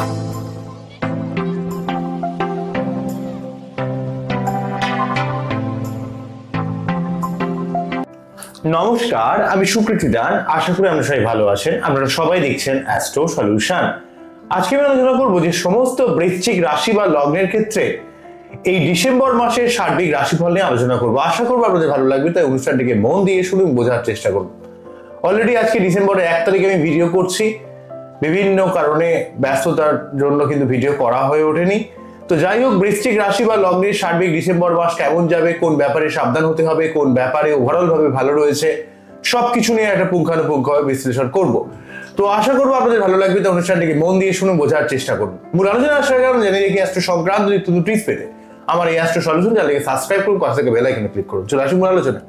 নমস্কার, আমি সুকৃতি দান। আশা করি আপনারা সবাই ভালো আছেন। আপনারা সবাই দেখছেন অ্যাস্ট্রো সলিউশন আজকে আমি আলোচনা করব যে সমস্ত বৃশ্চিক রাশি বা লগ্নের ক্ষেত্রে এই ডিসেম্বর মাসের সার্বিক রাশিফল নিয়ে আলোচনা করব। আশা করব আপনাদের ভালো লাগবে, তাই অনুষ্ঠানটিকে মন দিয়ে শুনুন, বোঝার চেষ্টা করুন অলরেডি আজকে ডিসেম্বরের এক তারিখে আমি ভিডিও করছি। বিভিন্ন কারণে ব্যস্ততার জন্য কিন্তু ভিডিও করা হয়ে ওঠেনি। তো যাই হোক, বৃশ্চিক রাশি বা লগ্নের সার্বিক ডিসেম্বর মাস কেমন যাবে, কোন ব্যাপারে সাবধান হতে হবে, কোন ব্যাপারে ওভারঅল ভাবে ভালো রয়েছে, সবকিছু নিয়ে একটা পুঙ্খানুপুঙ্খভাবে বিশ্লেষণ করব। তো আশা করব আপনাদের ভালো লাগবে তো অনুষ্ঠানটিকে মন দিয়ে শুনে বোঝার চেষ্টা করুন। মূল আলোচনা আসার কারণ জেনে রেখে অ্যাস্ট্রো সংক্রান্ত নিত্য টিপস পেতে। আমার এই অ্যাস্ট্রো সলিউশন চ্যানেলকে সাবস্ক্রাইব করুন কাছ থেকে বেল আইকনে ক্লিক করুন। চলে আসুন মূল আলোচনা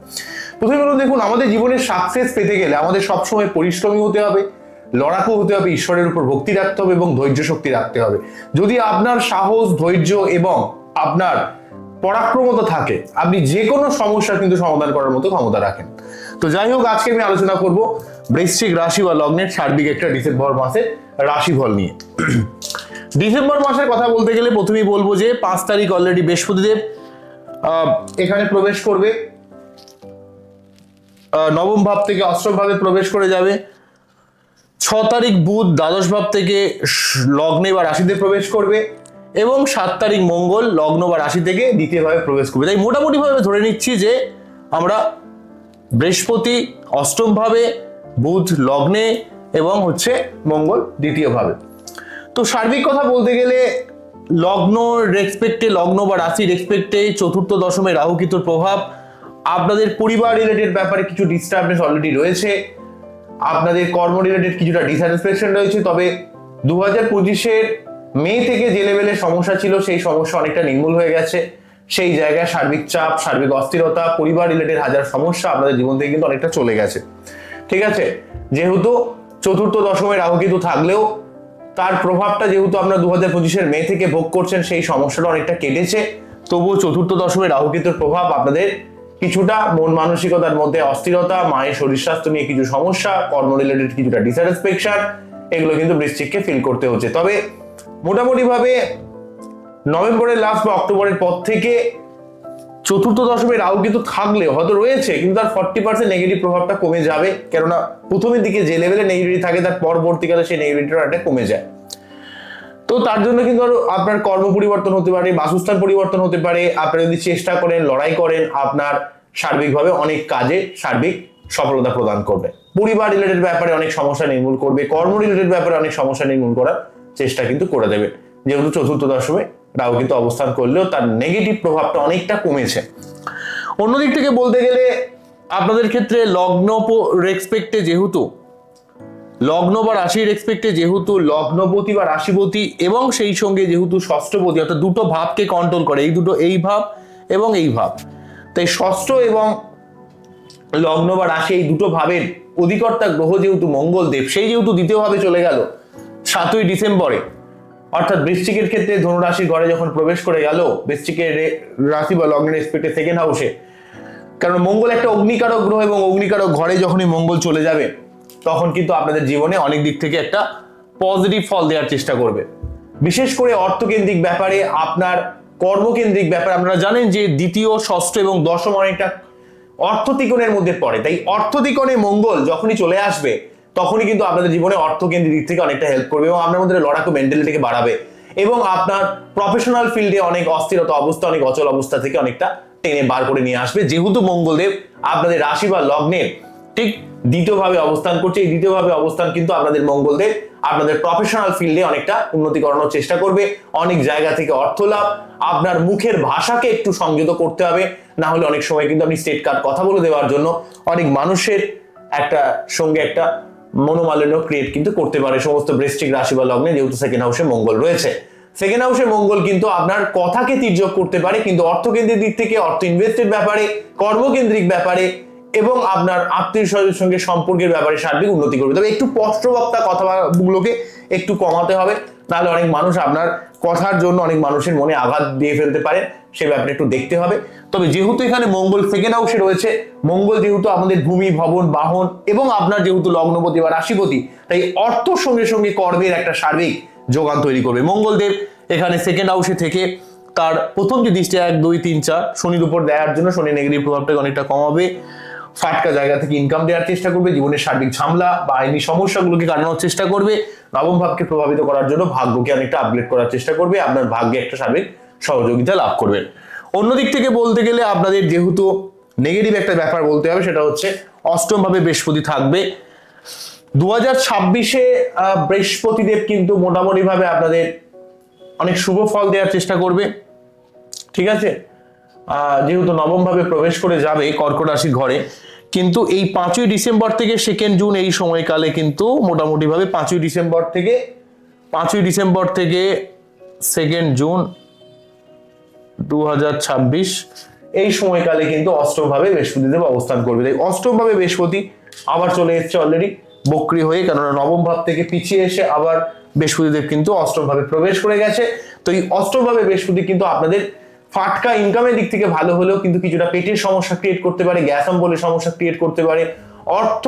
প্রথমে বলুন, দেখুন, আমাদের জীবনের সাকসেস পেতে গেলে আমাদের সবসময় পরিশ্রমী হতে হবে লড়াকু হতে হবে, ঈশ্বরের উপর ভক্তি রাখতে হবে এবং ধৈর্য শক্তি রাখতে হবে। যদি আপনার সাহস, ধৈর্য এবং আপনার পরাক্রমতা থাকে, আপনি যে কোনো সমস্যার কিন্তু সমাধান করার মতো ক্ষমতা রাখেন। তো যাই হোক, আজকে আমি আলোচনা করব বৃশ্চিক রাশি বা লগ্নের সার্বিক একটা ডিসেম্বর মাসে রাশিফল নিয়ে। ডিসেম্বর মাসের কথা বলতে গেলে প্রথমেই বলব যে পাঁচ তারিখ অলরেডি বৃহস্পতিদেব এখানে প্রবেশ করবে। নবম ভাব থেকে অষ্টম ভাবে প্রবেশ করে যাবে। ছ তারিখ বুধ দ্বাদশ ভাব থেকে লগ্নে বা রাশিতে প্রবেশ করবে এবং সাত তারিখ মঙ্গল, লগ্ন বা রাশি থেকে দ্বিতীয়ভাবে প্রবেশ করবে। তাই মোটামুটিভাবে ধরে নিচ্ছি যে আমরা বৃহস্পতি অষ্টম ভাবে, বুধ লগ্নে এবং হচ্ছে মঙ্গল দ্বিতীয়ভাবে তো সার্বিক কথা বলতে গেলে লগ্ন রেসপেক্টে, লগ্ন বা রাশি রেসপেক্টে চতুর্থ দশমে রাহুকিতুর প্রভাব, আপনাদের পরিবার রিলেটেড ব্যাপারে কিছু ডিস্টারবেন্স অলরেডি রয়েছে। আপনাদের কর্ম রিলেটেড কিছুটা ডিস্যাটিসফ্যাকশন রয়েছে, তবে দু হাজার পঁচিশের মে থেকে যে লেভেলের সমস্যা ছিল, সেই সমস্যা অনেকটা নির্মূল হয়ে গেছে। সেই জায়গায় সার্বিক চাপ, সার্বিক অস্থিরতা, পরিবার রিলেটেড হাজার সমস্যা আপনাদের জীবন থেকে কিন্তু অনেকটা চলে গেছে। ঠিক আছে? যেহেতু চতুর্থ দশমে রাহু কিন্তু থাকলেও তার প্রভাবটা যেহেতু আপনারা দু হাজার পঁচিশের মে থেকে ভোগ করছেন, সেই সমস্যাটা অনেকটা কেটেছে। তবুও চতুর্থ দশমে রাহু কেতুর প্রভাব আপনাদের কিছুটা মন মানসিকতার মধ্যে অস্থিরতা, মায়ের শরীর স্বাস্থ্য নিয়ে কিছু সমস্যা কর্ম রিলেটেড কিছুটা ডিস্যাটিসফ্যাকশন এগুলো কিন্তু বৃশ্চিককে ফিল করতে হচ্ছে। তবে মোটামুটি ভাবে নভেম্বরের লাস্ট বা অক্টোবরের পর থেকে চতুর্থ দশমে রাহু কিন্তু থাকলে হয়তো রয়েছে, কিন্তু তার ফর্টি পার্সেন্ট নেগেটিভ প্রভাবটা কমে যাবে। কেননা প্রথমের দিকে যে লেভেলে নেগেটিভ থাকে, তার পরবর্তীকালে সেই নেগেটিভটা কমে যায়। তো তার জন্য কিন্তু আপনার কর্ম পরিবর্তন হতে পারে, বাসস্থান পরিবর্তন হতে পারে। আপনারা যদি চেষ্টা করেন, লড়াই করেন, আপনার সার্বিকভাবে অনেক কাজে সার্বিক সফলতা প্রদান করবে। পরিবার রিলেটেড ব্যাপারে অনেক সমস্যা নির্মূল করবে, কর্ম রিলেটেড ব্যাপারে অনেক সমস্যা নির্মূল করার চেষ্টা কিন্তু করে দেবে। যেহেতু চতুর্থ দশমে রাহু কিন্তু অবস্থান করলেও তার নেগেটিভ প্রভাবটা অনেকটা কমেছে। অন্যদিক থেকে বলতে গেলে আপনাদের ক্ষেত্রে লগ্ন রেসপেক্টে যেহেতু লগ্ন বা রাশির রেসপেক্টে যেহেতু লগ্নপতি বা রাশিপতি এবং সেই সঙ্গে যেহেতু ষষ্ঠপতি, অর্থাৎ দুটো ভাবকে কন্ট্রোল করে। এই দুটো এই ভাব এবং এই ভাব। তাই ষষ্ঠ এবং লগ্ন বা রাশি এই দুটো ভাবের অধিকর্তা গ্রহ যেহেতু মঙ্গলদেব, সেই যেহেতু দ্বিতীয়ভাবে চলে গেল সাতই ডিসেম্বরে। অর্থাৎ বৃশ্চিকের ক্ষেত্রে ধনুরাশির ঘরে যখন প্রবেশ করে গেল, বৃশ্চিকের রাশি বা লগ্নের রেসপেক্টে সেকেন্ড হাউসে কারণ মঙ্গল একটা অগ্নিকারক গ্রহ এবং অগ্নিকারক ঘরে যখনই মঙ্গল চলে যাবে তখন কিন্তু আপনাদের জীবনে অনেক দিক থেকে একটা পজিটিভ ফল দেওয়ার চেষ্টা করবে। বিশেষ করে অর্থকেন্দ্রিক ব্যাপারে আপনার কর্মকেন্দ্রিক ব্যাপারে আপনারা জানেন যে দ্বিতীয়, ষষ্ঠ এবং দশম অনেকটা অর্থতিকোণের মধ্যে পড়ে। তাই অর্থতিকোণে মঙ্গল যখনই চলে আসবে, তখনই কিন্তু আপনাদের জীবনে অর্থকেন্দ্রিক দিক থেকে অনেকটা হেল্প করবে এবং আপনার মধ্যে লড়াকু মেন্টালিটিকে বাড়াবে এবং আপনার প্রফেশনাল ফিল্ডে অনেক অস্থিরতা অবস্থা, অনেক অচল অবস্থা থেকে অনেকটা টেনে বার করে নিয়ে আসবে। যেহেতু মঙ্গলদেব আপনাদের রাশি বা লগ্নের ঠিক দ্বিতীয়ভাবে অবস্থান করছে। এই দ্বিতীয়ভাবে অবস্থান কিন্তু আপনাদের মঙ্গলদের, আপনাদের প্রফেশনাল ফিল্ডে অনেকটা উন্নতি করানোর চেষ্টা করবে। অনেক জায়গা থেকে অর্থ লাভ, আপনার মুখের ভাষাকে একটু সংযত করতে হবে। না হলে অনেক সময় কিন্তু আপনি স্টেট কার্ড কথা বলে দেওয়ার জন্য অনেক মানুষের একটা সঙ্গে একটা মনোমালিন্য ক্রিয়েট কিন্তু করতে পারে। সমস্ত বৃষ্টিক রাশি বা লগ্নে যেহেতু সেকেন্ড হাউসে মঙ্গল রয়েছে। সেকেন্ড হাউসে মঙ্গল কিন্তু আপনার কথাকে তির্যক করতে পারে, কিন্তু অর্থকেন্দ্রিক দিক থেকে, অর্থ ইনভেস্টের ব্যাপারে, কর্মকেন্দ্রিক ব্যাপারে এবং আপনার আত্মীয় স্বজনের সঙ্গে সম্পর্কের ব্যাপারে সার্বিক উন্নতি করবে। তবে একটু স্পষ্টবক্তা কথাগুলোকে একটু কমাতে হবে নাহলে অনেক মানুষ আপনার কথার জন্য অনেক মানুষের মনে আঘাত দিয়ে ফেলতে পারে, সে ব্যাপারে একটু দেখতে হবে। তবে যেহেতু এখানে মঙ্গল সেকেন্ড হাউসে রয়েছে, মঙ্গল যেহেতু আমাদের ভূমি, ভবন, বাহন এবং আপনার যেহেতু লগ্নপতি বা রাশিপতি, তাই অর্থর সঙ্গে সঙ্গে কর্মের একটা সার্বিক যোগান তৈরি করবে। মঙ্গলদেব এখানে সেকেন্ড হাউসে থেকে তার প্রথম যে দৃষ্টি, এক, দুই, তিন, চার, শনির উপর দেওয়ার জন্য শনি নেগেটিভ প্রভাবটাকে অনেকটা কমাবে। ফাটকা জায়গা থেকে ইনকাম দেওয়ার চেষ্টা করবে, জীবনের সার্বিক ঝামেলা বা আইনি সমস্যাগুলোকে কাটানোর চেষ্টা করবে, নবম ভাবকে প্রভাবিত করার জন্য ভাগ্যকে অনেকটা আপগ্রেড করার চেষ্টা করবে, আপনার ভাগ্যে একটা সার্বিক সহযোগিতা লাভ করবেন। অন্যদিক থেকে বলতে গেলে আপনাদের যেহেতু নেগেটিভ একটা ব্যাপার বলতে হবে, সেটা হচ্ছে অষ্টম ভাবে বৃহস্পতি থাকবে। দু হাজার ছাব্বিশে বৃহস্পতিদেব কিন্তু মোটামুটি ভাবে আপনাদের অনেক শুভ ফল দেওয়ার চেষ্টা করবে। ঠিক আছে? যেহেতু নবম ভাবে প্রবেশ করে যাবে কর্কট রাশির ঘরে, কিন্তু এই পাঁচই ডিসেম্বর থেকে সেকেন্ড জুন এই সময়কালে কিন্তু মোটামুটি ভাবে পাঁচই ডিসেম্বর থেকে, পাঁচই ডিসেম্বর থেকে সেকেন্ড জুন দুহাজার ছাব্বিশ এই সময়কালে কিন্তু অষ্টম ভাবে বৃহস্পতিদেব অবস্থান করবে। তাই অষ্টম ভাবে বৃহস্পতি আবার চলে এসেছে অলরেডি বক্রি হয়ে, কেননা নবম ভাব থেকে পিছিয়ে এসে আবার বৃহস্পতিদেব কিন্তু অষ্টম ভাবে প্রবেশ করে গেছে। তো এই অষ্টম ভাবে বৃহস্পতি কিন্তু আপনাদের ফাটকা ইনকামের দিক থেকে ভালো হলেও কিন্তু কিছুটা পেটের সমস্যা ক্রিয়েট করতে পারে গ্যাস অম্বলের সমস্যা ক্রিয়েট করতে পারে। অর্থ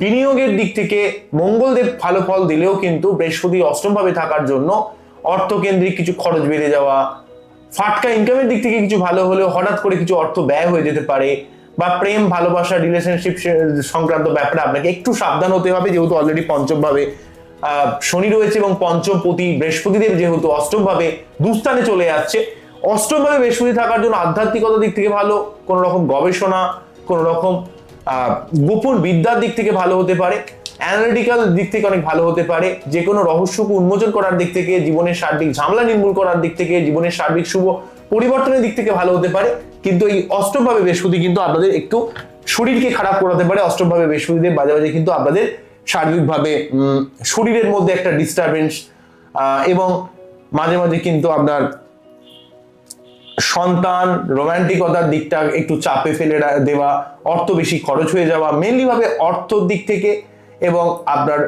বিনিয়োগের দিক থেকে মঙ্গলদেব ভালো ফল দিলেও কিন্তু বৃহস্পতি অষ্টম ভাবে থাকার জন্য অর্থকেন্দ্রিক কিছু খরচ বেড়ে যাওয়া ফাটকা ইনকামের দিক থেকে কিছু ভালো হলেও হঠাৎ করে কিছু অর্থ ব্যয় হয়ে যেতে পারে বা প্রেম ভালোবাসা রিলেশনশিপ সংক্রান্ত ব্যাপারে আপনাকে একটু সাবধান হতে হবে যেহেতু অলরেডি পঞ্চম ভাবে আহ, শনি রয়েছে এবং পঞ্চম প্রতি বৃহস্পতিদেব যেহেতু অষ্টম ভাবে দুস্থানে চলে যাচ্ছে অষ্টম ভাবে বৃহস্পতি থাকার জন্য আধ্যাত্মিকতার দিক থেকে ভালো কোনো রকম গবেষণা কোনো রকম গোপন বিদ্যার দিক থেকে ভালো হতে পারে অ্যানালিটিক্যাল দিক থেকে অনেক ভালো হতে পারে যে কোনো রহস্যকে উন্মোচন করার দিক থেকে, জীবনের সার্বিক ঝামেলা নির্মূল করার দিক থেকে, জীবনের সার্বিক শুভ পরিবর্তনের দিক থেকে ভালো হতে পারে, কিন্তু এই অষ্টম ভাবে বৃহস্পতি কিন্তু আপনাদের একটু শরীরকে খারাপ করাতে পারে অষ্টম ভাবে বৃহস্পতিদের মাঝে মাঝে কিন্তু আপনাদের সার্বিকভাবে শরীরের মধ্যে একটা ডিস্টারবেন্স এবং মাঝে মাঝে কিন্তু আপনার সন্তান, রোমান্টিকতার দিকটা একটু চাপে ফেলে দেওয়া, অর্থ বেশি খরচ হয়ে যাওয়া মেনলি ভাবে অর্থর দিক থেকে এবং আপনার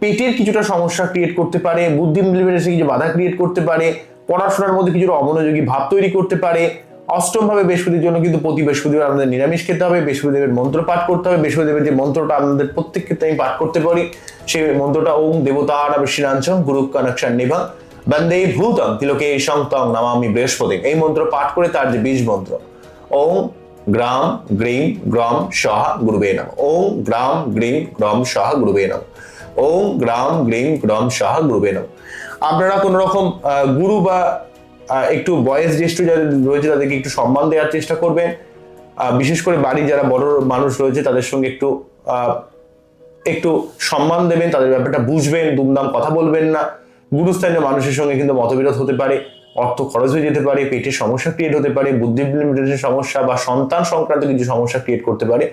পেটের কিছুটা সমস্যা ক্রিয়েট করতে পারে বুদ্ধি এসে কিছু বাধা ক্রিয়েট করতে পারে, পড়াশোনার মধ্যে কিছুটা অমনোযোগী ভাব তৈরি করতে পারে, অষ্টম ভাবে বৃহস্পতির জন্য কিন্তু প্রতি বৃহস্পতিবার আমাদের নিরামিষ খেতে হবে, বৃহস্পতিদেবের মন্ত্র পাঠ করতে হবে, বৃহস্পতিদেবের যে মন্ত্রটা আমাদের প্রত্যেক ক্ষেত্রে আমি পাঠ করতে পারি সেই মন্ত্রটা ওম দেবতার বৃষ্ণাঞ্চম গুরু কানেকশন নিভা বন্দে ভূতম তিলকে সংতং নামামি বৃহস্পতি। এই মন্ত্র পাঠ করে তার যে বীজ মন্ত্র। ওম গ্রাম গ্রীম গ্রম সহ গুরুবে নম। ওম গ্রাম গ্রীম গ্রম সহ গুরুবে নম। ওম গ্রাম গ্রীম গ্রম সহ গুরুবে নম। আপনারা কোন রকম গুরু বা একটু বয়স জ্যেষ্ঠ যাদের রয়েছে তাদেরকে একটু সম্মান দেওয়ার চেষ্টা করবেন। বিশেষ করে বাড়ির যারা বড় মানুষ রয়েছে তাদের সঙ্গে একটু একটু সম্মান দেবেন, তাদের ব্যাপারটা বুঝবেন, দুমদাম কথা বলবেন না। গুরুস্থানীয় মানুষের সঙ্গে কিন্তু মতবিরোধ হতে পারে অর্থ খরচ হয়ে যেতে পারে পেটের সমস্যা ক্রিয়েট হতে পারে বুদ্ধি সমস্যা বা সন্তান সংক্রান্ত কিছু সমস্যা ক্রিয়েট করতে পারে।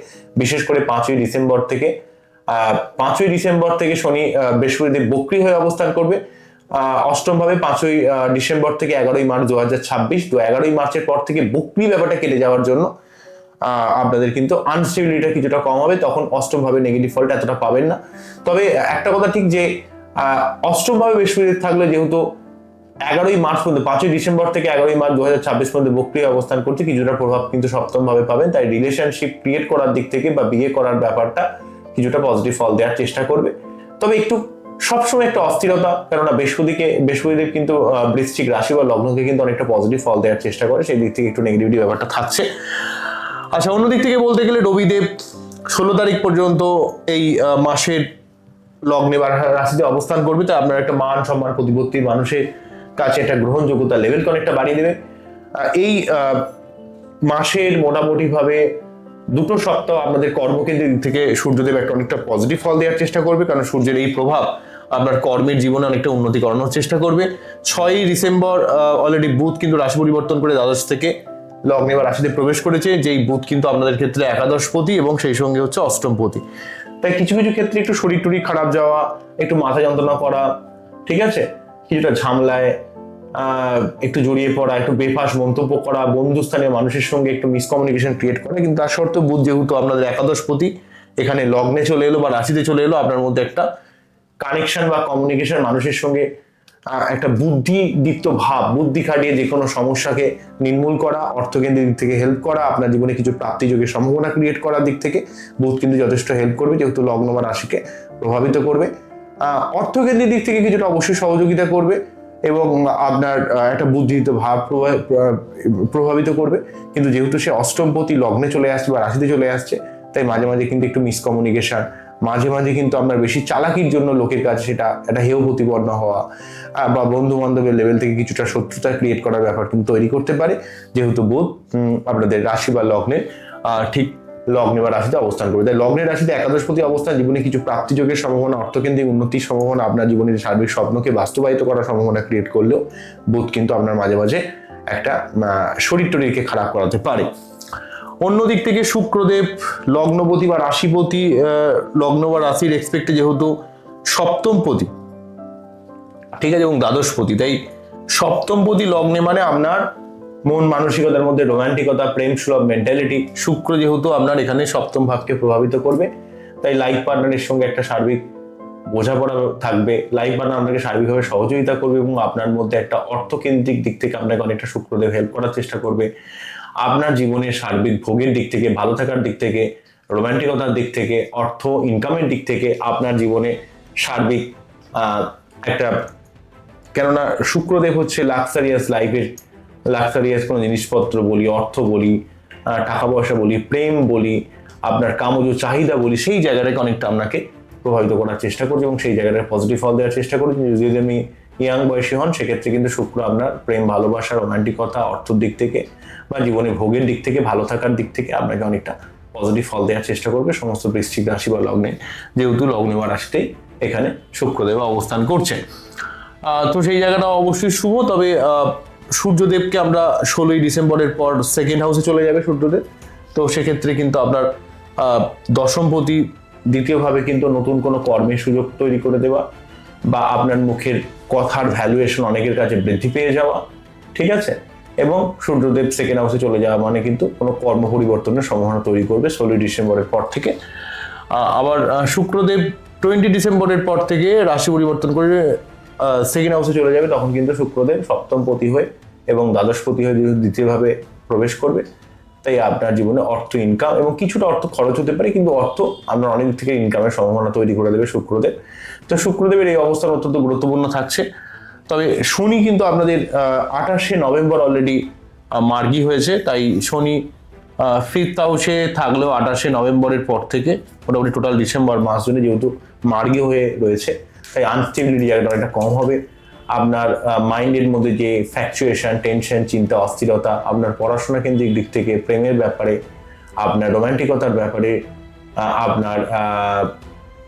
বিশেষ করে পাঁচই ডিসেম্বর থেকে পাঁচই ডিসেম্বর থেকে শনি বৃহস্পতিদেব বক্রি হয়ে অবস্থান করবে। আহ, অষ্টম ভাবে পাঁচই ডিসেম্বর থেকে এগারোই মার্চ দু হাজার ছাব্বিশ তো এগারোই মার্চের পর থেকে বক্রি ব্যাপারটা কেটে যাওয়ার জন্য আপনাদের কিন্তু আনস্টেবিলিটা কিছুটা কম হবে তখন অষ্টম ভাবে নেগেটিভ ফলটা এতটা পাবেন না। তবে একটা কথা ঠিক যে আহ, অষ্টম বৃহস্পতি থাকলে যেহেতু এগারোই মার্চ পর্যন্ত পাঁচই ডিসেম্বর থেকে এগারোই মার্চ দু হাজার ছাব্বিশ পর্যন্ত বক্রিয় অবস্থান করছে কিছুটা প্রভাব কিন্তু সপ্তম ভাবে পাবেন। তাই রিলেশনশিপ ক্রিয়েট করার দিক থেকে বা বিয়ে করার ব্যাপারটা কিছুটা পজিটিভ ফল দেওয়ার চেষ্টা করবে। তবে একটু সবসময় একটা অস্থিরতা কেননা বৃহস্পতিকে বৃহস্পতিদেব কিন্তু বৃশ্চিক রাশি বা লগ্নকে কিন্তু অনেকটা পজিটিভ ফল দেওয়ার চেষ্টা করে সেই দিক থেকে একটু নেগেটিভিটি ব্যাপারটা থাকছে। আচ্ছা অন্যদিক থেকে বলতে গেলে রবিদেব ষোলো তারিখ পর্যন্ত এই মাসের লগ্নে বা রাশিতে অবস্থান করবে, তো আপনার একটা মান সম্মান, প্রতিপত্তির মানুষের কাছে একটা গ্রহণযোগ্যতা লেভেল অনেকটা বাড়িয়ে দেবে। এই মাসের মোটামুটিভাবে দুটো সপ্তাহ আপনাদের কর্মকেন্দ্রের দিক থেকে সূর্যদেব একটা অনেকটা পজিটিভ ফল দেওয়ার চেষ্টা করবে, কারণ সূর্যের এই প্রভাব আপনার কর্মের জীবনে অনেকটা উন্নতি করানোর চেষ্টা করবে। ছয়ই ডিসেম্বর অলরেডি বুধ কিন্তু রাশি পরিবর্তন করে দ্বাদশ থেকে লগ্নে বা রাশিতে প্রবেশ করেছে, যেই বুধ কিন্তু আপনাদের ক্ষেত্রে একাদশপতি এবং সেই সঙ্গে হচ্ছে অষ্টমপতি তাই কিছু কিছু ক্ষেত্রে একটু শরীর টুরি খারাপ যাওয়া, একটু মাথা যন্ত্রণা করা, ঠিক আছে? কিছুটা ঝামলায় একটু জড়িয়ে পড়া, একটু বেফাস মন্তব্য করা, বন্ধুস্থানীয় মানুষের সঙ্গে একটু মিসকমিউনিকেশন ক্রিয়েট করা, কিন্তু তার সত্ত্বেও বুধ যেহেতু আপনাদের একাদশপতি এখানে লগ্নে চলে এলো বা রাশিতে চলে এলো, আপনার মধ্যে একটা কানেকশন বা কমিউনিকেশন মানুষের সঙ্গে একটা বুদ্ধিদীপ্ত ভাব বুদ্ধি খাটিয়ে যে কোনো সমস্যাকে নির্মূল করা অর্থকেন্দ্রের দিক থেকে হেল্প করা আপনার জীবনে কিছু প্রাপ্তিযোগের সম্ভাবনা ক্রিয়েট করার দিক থেকে বুধ কিন্তু যথেষ্ট হেল্প করবে যেহেতু লগ্ন বা রাশিকে প্রভাবিত করবে। আহ, অর্থকেন্দ্রিক দিক থেকে কিছুটা অবশ্যই সহযোগিতা করবে এবং আপনার একটা বুদ্ধিত ভাব প্রভা- প্রভাবিত করবে। কিন্তু যেহেতু সে অষ্টমপতি লগ্নে চলে আসছে বা রাশিতে চলে আসছে তাই মাঝে মাঝে কিন্তু একটু মিসকমিউনিকেশন মাঝে মাঝে কিন্তু আপনার বেশি চালাকির জন্য লোকের কাছে সেটা একটা হেয় প্রতিপন্ন হওয়া বা বন্ধু বান্ধবের লেভেল থেকে কিছুটা শত্রুতা ক্রিয়েট করার ব্যাপার কিন্তু তৈরি করতে পারে। যেহেতু বোধ আপনাদের রাশি বা লগ্নের ঠিক লগ্নে বা রাশিতে অবস্থান করবে। তাই লগ্নের রাশিতে একাদশপতি অবস্থান জীবনে কিছু প্রাপ্তিযোগের সম্ভাবনা, অর্থকেন্দ্রিক উন্নতির সম্ভাবনা, আপনার জীবনের সার্বিক স্বপ্নকে বাস্তবায়িত করার সম্ভাবনা ক্রিয়েট করলেও বোধ কিন্তু আপনার মাঝে মাঝে একটা শরীর টরীরকে খারাপ করাতে পারে। অন্যদিক থেকে শুক্রদেব, লগ্নপতি বা রাশিপতি লগ্ন বা রাশির এক্সপেক্টে যেহেতু সপ্তমপতি ঠিক আছে, এবং দ্বাদশপতি তাই সপ্তমপতি লগ্নে মানে আপনার মন মানসিকতার মধ্যে রোমান্টিকতা প্রেম সুলভ মেন্টালিটি শুক্র যেহেতু আপনার এখানে সপ্তম ভাবকে প্রভাবিত করবে। তাই লাইফ পার্টনারের সঙ্গে একটা সার্বিক বোঝাপড়া থাকবে। লাইফ পার্টনার আপনাকে সার্বিকভাবে সহযোগিতা করবে এবং আপনার মধ্যে একটা অর্থকেন্দ্রিক দিক থেকে আপনাকে অনেকটা শুক্রদেব হেল্প করার চেষ্টা করবে। আপনার জীবনের সার্বিক ভোগের দিক থেকে, ভালো থাকার দিক থেকে, রোমান্টিকতার দিক থেকে, অর্থ ইনকামের দিক থেকে আপনার জীবনে সার্বিক একটা, কেননা শুক্রদেব হচ্ছে লাক্সারিয়াস লাইফের লাক্সারিয়াস কোনো জিনিসপত্র বলি, অর্থ বলি টাকা পয়সা বলি, প্রেম বলি, আপনার কামজ চাহিদা বলি, সেই জায়গাটাকে অনেকটা আপনাকে প্রভাবিত করার চেষ্টা করছে এবং সেই জায়গাটায় পজিটিভ ফল দেওয়ার চেষ্টা করছে। যদি আপনি ইয়াং বয়সী হন, সেক্ষেত্রে কিন্তু শুক্র আপনার প্রেম, ভালোবাসা রোমান্টিকতা অর্থর দিক থেকে বা জীবনে ভোগের দিক থেকে, ভালো থাকার দিক থেকে আপনাকে অনেকটা পজিটিভ ফল দেওয়ার চেষ্টা করবে। সমস্ত বৃশ্চিক রাশি বা লগ্নে যেহেতু লগ্নে বা রাশিতেই এখানে শুক্রদেব অবস্থান করছে তো সেই জায়গাটা অবশ্যই শুভ, তবে সূর্যদেবকে আমরা ষোলোই ডিসেম্বরের পর সেকেন্ড হাউসে চলে যাবে সূর্যদেব। তো সেক্ষেত্রে কিন্তু আপনার দশমপতি দ্বিতীয়ভাবে কিন্তু নতুন কোনো কর্মের সুযোগ তৈরি করে দেওয়া বা আপনার মুখের কথার ভ্যালুয়েশন অনেকের কাছে বৃদ্ধি পেয়ে যাওয়া, ঠিক আছে? এবং সূর্যদেব সেকেন্ড হাউসে চলে যাওয়া মানে কিন্তু কোনো কর্ম পরিবর্তনের সম্ভাবনা তৈরি করবে ষোলোই ডিসেম্বরের পর থেকে। আবার শুক্রদেব টোয়েন্টি ডিসেম্বরের পর থেকে রাশি পরিবর্তন করে সেকেন্ড হাউসে চলে যাবে। তখন কিন্তু শুক্রদেব সপ্তম পতি হয়ে এবং দ্বাদশপতি হয়ে দ্বিতীয়ভাবে প্রবেশ করবে। তাই আপনার জীবনে অর্থ ইনকাম এবং কিছুটা অর্থ খরচ হতে পারে, কিন্তু অর্থ আপনার অনেক থেকে ইনকামের সম্ভাবনা তৈরি করে দেবে শুক্রদেব। তো শুক্রদেবের এই অবস্থান অত্যন্ত গুরুত্বপূর্ণ থাকছে। তবে শনি কিন্তু আপনাদের আঠাশে নভেম্বর অলরেডি মার্গি হয়েছে, তাই শনি ফিফথ হাউসে থাকলেও আঠাশে নভেম্বরের পর থেকে মোটামুটি টোটাল ডিসেম্বর মাস জুড়ে যেহেতু মার্গি হয়ে রয়েছে, তাই আনস্টেবিলিটি জায়গাটা অনেকটা কম হবে। আপনার মাইন্ডের মধ্যে যে ফ্যাকচুয়েশন টেনশন চিন্তা, অস্থিরতা, আপনার পড়াশোনা কেন্দ্রিক দিক থেকে প্রেমের ব্যাপারে, আপনার রোমান্টিকতার ব্যাপারে আপনার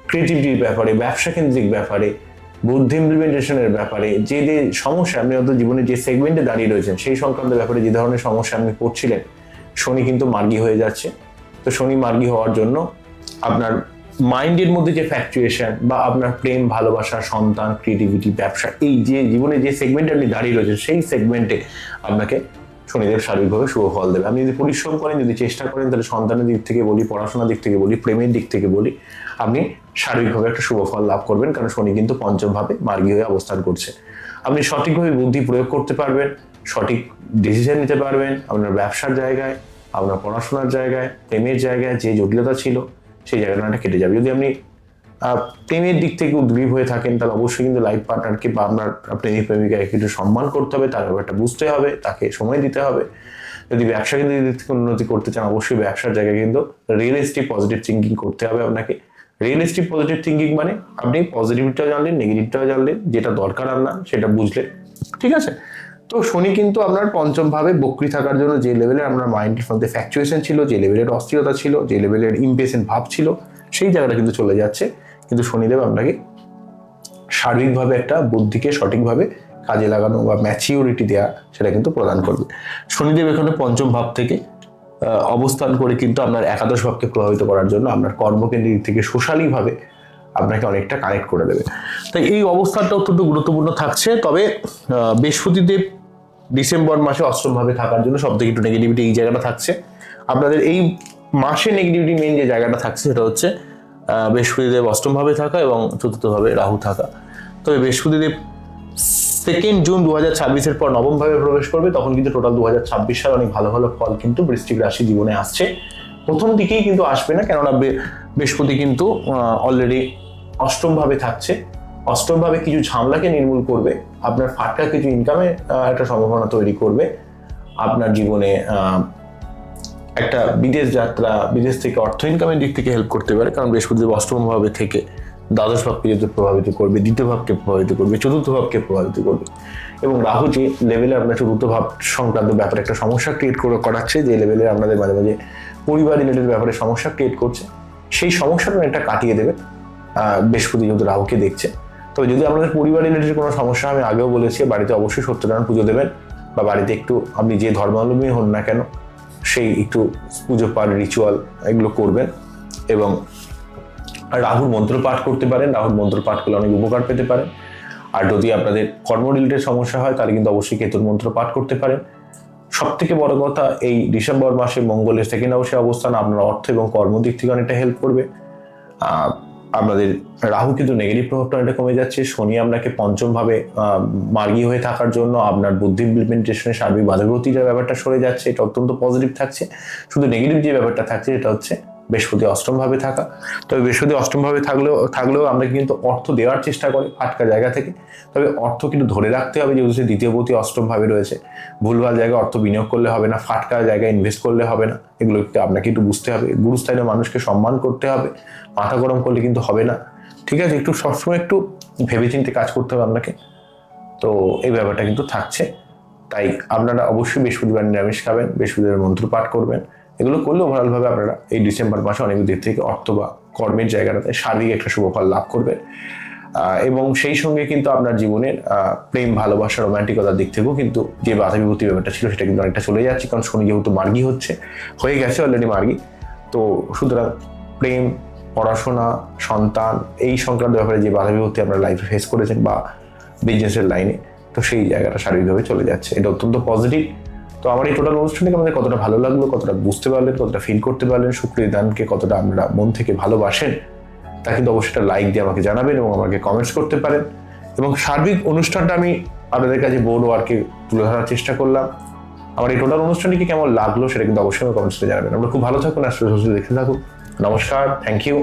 ক্রিয়েটিভিটির ব্যাপারে, ব্যবসা কেন্দ্রিক ব্যাপারে, বুদ্ধি ইমপ্লিমেন্টেশনের ব্যাপারে, যে যে সমস্যা আপনি হয়তো জীবনে যে সেগমেন্টে দাঁড়িয়ে রয়েছেন, সেই সংক্রান্ত ব্যাপারে যে ধরনের সমস্যা আপনি পড়ছিলেন, শনি কিন্তু মার্গি হয়ে যাচ্ছে। তো শনি মার্গি হওয়ার জন্য আপনার মাইন্ডের মধ্যে যে ফ্যাকচুয়েশন বা আপনার প্রেম, ভালোবাসা, সন্তান ক্রিয়েটিভিটি ব্যবসা, এই যে জীবনে যে সেগমেন্টে আপনি দাঁড়িয়ে রয়েছেন, সেই সেগমেন্টে আপনাকে শনিদেব শারীরিকভাবে শুভ ফল দেবে। আপনি যদি পরিশ্রম করেন, যদি চেষ্টা করেন, তাহলে সন্তানের দিক থেকে বলি, পড়াশোনার দিক থেকে বলি, প্রেমের দিক থেকে বলি, আপনি শারীরিকভাবে একটা শুভ ফল লাভ করবেন, কারণ শনি কিন্তু পঞ্চমভাবে মার্গী হয়ে অবস্থান করছে। আপনি সঠিকভাবে বুদ্ধি প্রয়োগ করতে পারবেন, সঠিক ডিসিশন নিতে পারবেন, আপনার ব্যবসার জায়গায়, আপনার পড়াশোনার জায়গায়, প্রেমের জায়গায় যে জটিলতা ছিল সেই জায়গাটা কেটে যাবে। যদি আপনি প্রেমের দিক থেকে উদ্গ্রীব হয়ে থাকেন, তাহলে অবশ্যই কিন্তু লাইফ পার্টনারকে বা আপনার প্রেমিক প্রেমিকাকে একটু সম্মান করতে হবে, তার ব্যাপারটা বুঝতে হবে, তাকে সময় দিতে হবে। যদি ব্যবসা কিন্তু দিক থেকে উন্নতি করতে চান, অবশ্যই ব্যবসার জায়গায় কিন্তু রিয়েলিস্টিক পজিটিভ থিঙ্কিং করতে হবে আপনাকে। রিয়েলিস্টিক পজিটিভ থিঙ্কিং মানে আপনি পজিটিভটাও জানলেন নেগেটিভটাও জানলেন, যেটা দরকার আপনার, সেটা বুঝলেন। ঠিক আছে? তো শনি কিন্তু আপনার পঞ্চম ভাবে বক্রি থাকার জন্য যে লেভেলের আপনার মাইন্ডের মধ্যে ফ্যাকচুয়েশন ছিল, যে লেভেলের অস্থিরতা ছিল, যে লেভেলের ইম্পেশেন্ট ভাব ছিল, সেই জায়গাটা কিন্তু চলে যাচ্ছে। কিন্তু শনিদেব আপনাকে, শারীরিকভাবে একটা বুদ্ধিকে সঠিকভাবে কাজে লাগানো বা ম্যাচিউরিটি দেওয়া সেটা কিন্তু প্রদান করবে। শনিদেব এখানে পঞ্চম ভাব থেকে অবস্থান করে কিন্তু আপনার একাদশ ভাবকে প্রভাবিত করার জন্য আপনার কর্মকেন্দ্রিক থেকে সোশ্যালিভাবে আপনাকে অনেকটা কানেক্ট করে দেবে। তাই এই অবস্থানটা অত্যন্ত গুরুত্বপূর্ণ থাকছে। তবে বৃহস্পতিদেব ডিসেম্বর মাসে অষ্টমভাবে থাকার জন্য সব থেকে একটু নেগেটিভিটি এই জায়গাটা থাকছে। আপনাদের এই মাসে নেগেটিভিটি মেন যে জায়গাটা থাকছে সেটা হচ্ছে বৃহস্পতিদেব অষ্টমভাবে থাকা এবং চতুর্থভাবে রাহু থাকা। তবে বৃহস্পতিদেব সেকেন্ড জুন দু হাজার ছাব্বিশের পর নবমভাবে প্রবেশ করবে, তখন কিন্তু টোটাল দু হাজার ছাব্বিশ সাল অনেক ভালো ভালো ফল কিন্তু বৃশ্চিক রাশি জীবনে আসছে। প্রথম দিকেই কিন্তু আসবে না, কেননা বৃহস্পতি কিন্তু অলরেডি অষ্টমভাবে থাকছে। অষ্টমভাবে কিছু ঝামলাকে নির্মূল করবে, আপনার ফাটকা কিছু ইনকামে একটা সম্ভাবনা তৈরি করবে, আপনার জীবনে একটা বিদেশ যাত্রা, বিদেশ থেকে অর্থ ইনকামের দিক থেকে হেল্প করতে পারে, কারণ বৃহস্পতিদেব অষ্টমভাবে থেকে দ্বাদশ ভাবকে যেহেতু প্রভাবিত করবে, দ্বিতীয় ভাবকে প্রভাবিত করবে, চতুর্থ ভাবকে প্রভাবিত করবে, এবং রাহু যে লেভেলে আপনার চতুর্থ ভাব সংক্রান্ত ব্যাপারে একটা সমস্যা ক্রিয়েট করে, করাচ্ছে, যে লেভেলে আপনাদের মাঝে মাঝে পরিবার রিলেটেড ব্যাপারে সমস্যা ক্রিয়েট করছে, সেই সমস্যাটা একটা কাটিয়ে দেবে বৃহস্পতি যেহেতু রাহুকে দেখছে তবে যদি আপনাদের পরিবার রিলেটেড কোনো সমস্যা, আমি আগেও বলেছি, বাড়িতে অবশ্যই সত্যনারায়ণ পুজো দেবেন বা বাড়িতে একটু আপনি যে ধর্মাবলম্বী হন না কেন, সেই একটু পুজো পাঠ রিচুয়াল এগুলো করবেন এবং রাহুর মন্ত্র পাঠ করতে পারেন। রাহুর মন্ত্র পাঠ করলে অনেক উপকার পেতে পারেন আর যদি আপনাদের কর্ম রিলেটেড সমস্যা হয়, তাহলে কিন্তু অবশ্যই কেতুর মন্ত্র পাঠ করতে পারেন সব থেকে বড় কথা, এই ডিসেম্বর মাসে মঙ্গলের সেকেন্ড হাউসে অবস্থান। আপনার অর্থ এবং কর্ম দিক থেকে অনেকটা হেল্প করবে। আপনাদের রাহু কিন্তু নেগেটিভ প্রভাবটা অনেকটা কমে যাচ্ছে। শনি আপনাকে পঞ্চমভাবে মার্গী হয়ে থাকার জন্য আপনার বুদ্ধি ইমপ্লিমেন্টেশনে সার্বিক বাধাগ্রতির ব্যাপারটা সরে যাচ্ছে, এটা অত্যন্ত পজিটিভ থাকছে। শুধু নেগেটিভ যে ব্যাপারটা থাকছে এটা হচ্ছে বৃহস্পতি অষ্টম ভাবে থাকা। তবে বৃহস্পতি অষ্টম ভাবে থাকলেও থাকলেও আমরা কিন্তু অর্থ দেওয়ার চেষ্টা করি আটকা জায়গা থেকে। তবে অর্থ কিন্তু ধরে রাখতে হবে যেহেতু সে দ্বিতীয় পতি অষ্টম ভাবে রয়েছে। ভুলভাল জায়গায় অর্থ বিনিয়োগ করলে হবে না, ফাটকা জায়গায় ইনভেস্ট করলে হবে না। এগুলো একটু আপনাকে একটু বুঝতে হবে। গুরুস্থানীয় মানুষকে সম্মান করতে হবে, মাথা গরম করলে কিন্তু হবে না। ঠিক আছে, একটু সবসময় একটু ভেবেচিন্তে কাজ করতে হবে আপনাকে। তো এই ব্যাপারটা কিন্তু থাকছে। তাই আপনারা অবশ্যই বৃহস্পতিবার নিরামিষ খাবেন, বৃহস্পতিবার মন্ত্র পাঠ করবেন। এগুলো করলে ওভারঅলভাবে আপনারা এই ডিসেম্বর মাসে অনেক দিক থেকে অর্থ বা কর্মের জায়গাটাতে সার্বিক একটা শুভফল লাভ করবেন। এবং সেই সঙ্গে কিন্তু আপনার জীবনের প্রেম, ভালোবাসা, রোমান্টিকতার দিক থেকেও কিন্তু যে বাধা বিভূতি ব্যাপারটা ছিল সেটা কিন্তু অনেকটা চলে যাচ্ছে। কারণ শনি যেহেতু মার্গি হচ্ছে, হয়ে গেছে অলরেডি মার্গি। তো সুতরাং প্রেম, পড়াশোনা, সন্তান এই সংক্রান্ত ব্যাপারে যে বাধা বিভূতি আপনারা লাইফে ফেস করেছেন বা বিজনেসের লাইনে তো সেই জায়গাটা শারীরিকভাবে চলে যাচ্ছে। এটা অত্যন্ত পজিটিভ তো আমার এই টোটাল অনুষ্ঠানটিকে আমাদের কতটা ভালো লাগল, কতটা বুঝতে পারলেন, কতটা ফিল করতে পারলেন শুক্রের দানকে কতটা আমরা মন থেকে ভালোবাসেন, তা কিন্তু অবশ্যই লাইক দিয়ে আমাকে জানাবেন এবং আমাকে কমেন্টস করতে পারেন। এবং সার্বিক অনুষ্ঠানটা আমি আপনাদের কাছে বড় আর কি, তুলে ধরার চেষ্টা করলাম। আমার এই টোটাল অনুষ্ঠানটিকে কেমন লাগল সেটা কিন্তু অবশ্যই কমেন্টসে জানাবেন। আমরা খুব ভালো থাকুন আর দেখতে থাকুন। নমস্কার থ্যাংক ইউ